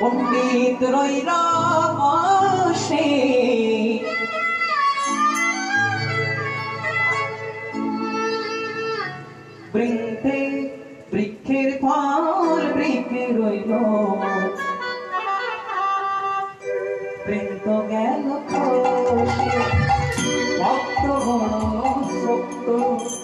পণ্ডিত রইল বসে বৃন্তে বৃক্ষের ফল বৃক্ষে রইল। বৃন্দ গেল ভক্ত ভক্ত।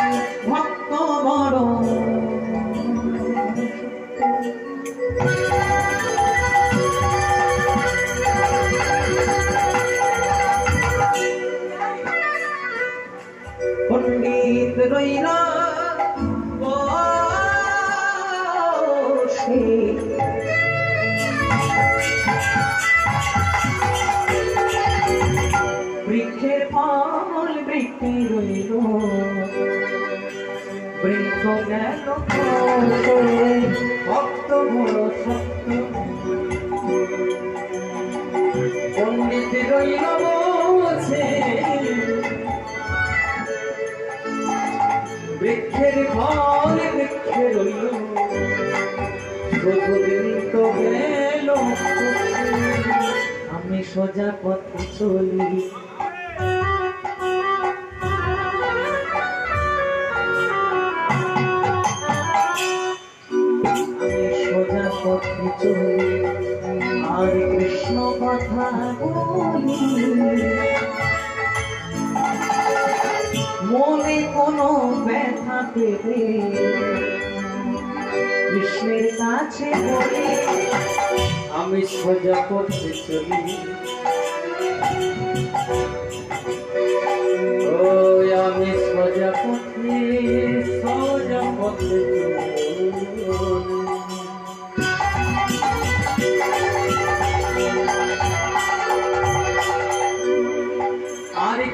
বৃক্ষে রইল বৃক্ষ গেল ভক্ত বড় সত্য পণ্ডিত রইল বসে বৃক্ষের ফল বৃক্ষে রইল বহুদিন তো গেল আমি সোজা পথে চলি আর কৃষ্ণ কথা বলি। মনে কোনো ব্যথা পেলে কৃষ্ণের কাছে বলে, আমি সোজা পথে চলি।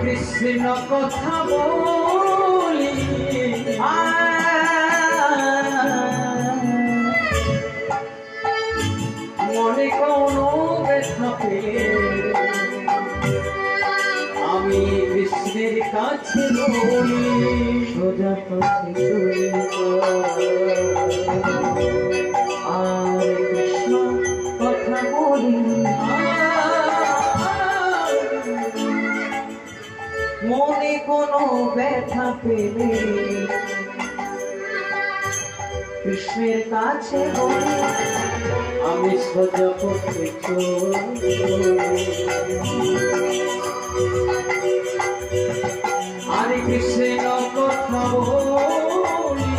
কৃষ্ণ কথা বলি। মনে কোনো ব্যথা আমি কৃষ্ণের কাছে বলি। সোজা পথে ব্যথা কৃষ্ণের কাছে বলি, আমি সোজা চলি আরে কৃষ্ণ কথা বলি।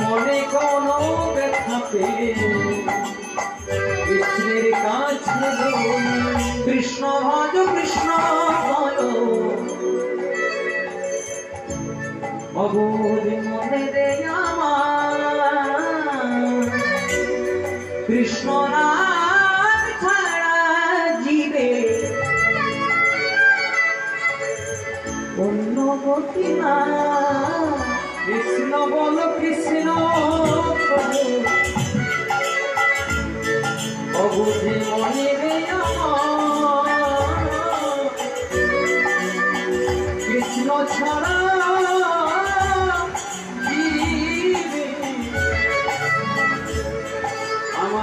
মনে কোনো ব্যথা কৃষ্ণের কাছে কৃষ্ণ ভজ কৃষ্ণ অবুধ মনে রে আমার কৃষ্ণ ছাড়া জীবে অন্য গতি না কৃষ্ণ বল কৃষ্ণ প্রভু মনে রে আমার কৃষ্ণ ছাড়া